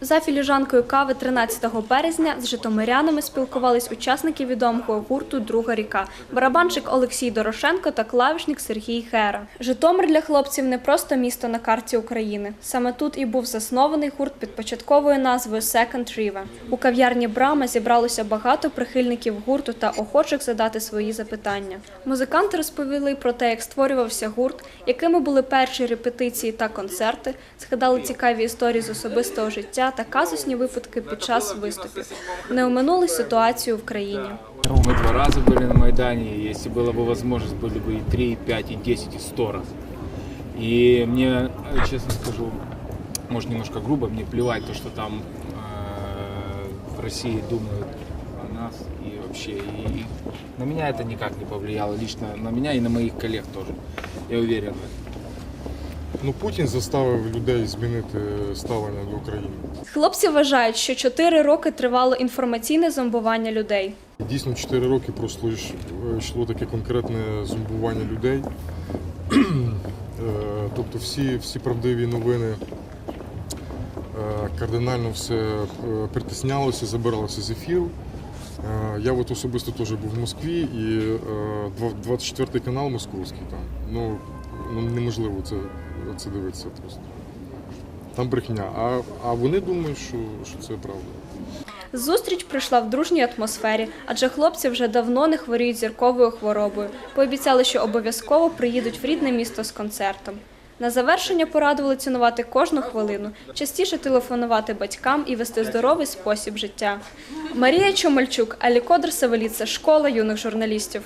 За філіжанкою кави 13 березня з житомирянами спілкувались учасники відомого гурту Друга ріка, барабанщик Олексій Дорошенко та клавішник Сергій Хера. Житомир для хлопців не просто місто на карті України. Саме тут і був заснований гурт під початковою назвою Second River. У кав'ярні Брама зібралося багато прихильників гурту та охочих задати свої запитання. Музиканти розповіли про те, як створювався гурт, якими були перші репетиції та концерти, згадали цікаві історії з особистого життя та казусні випадки під час виступів. Не оминули ситуацію в країні. Ну, Мы два раза были на Майдане, и если была бы возможность, были бы и 3, и 5, и 10, и 100 раз. И мне, э, честно скажу, может немножко грубо, мне плевать то, что там э, в России думают о нас и вообще. И на меня это никак не повлияло, лично на меня и на моих коллег тоже. Я уверен в этом. Ну, Путін заставив людей змінити ставлення до України. Хлопці вважають, що чотири роки тривало інформаційне зомбування людей. Дійсно, 4 роки просто йшло таке конкретне зомбування людей. Е, Тобто всі, всі правдиві новини е, кардинально все е, притиснялося, забиралося з ефіру. Е, Я от особисто теж був в Москві і е, два- 24 канал московський там. Ну, ну неможливо це, це дивитися просто. Там брехня. А, а вони думають, що, що це правда. Зустріч пройшла в дружній атмосфері, адже хлопці вже давно не хворіють зірковою хворобою. Пообіцяли, що обов'язково приїдуть в рідне місто з концертом. На завершення порадували цінувати кожну хвилину, частіше телефонувати батькам і вести здоровий спосіб життя. Марія Чомальчук, Алікодр Савеліце, школа юних журналістів.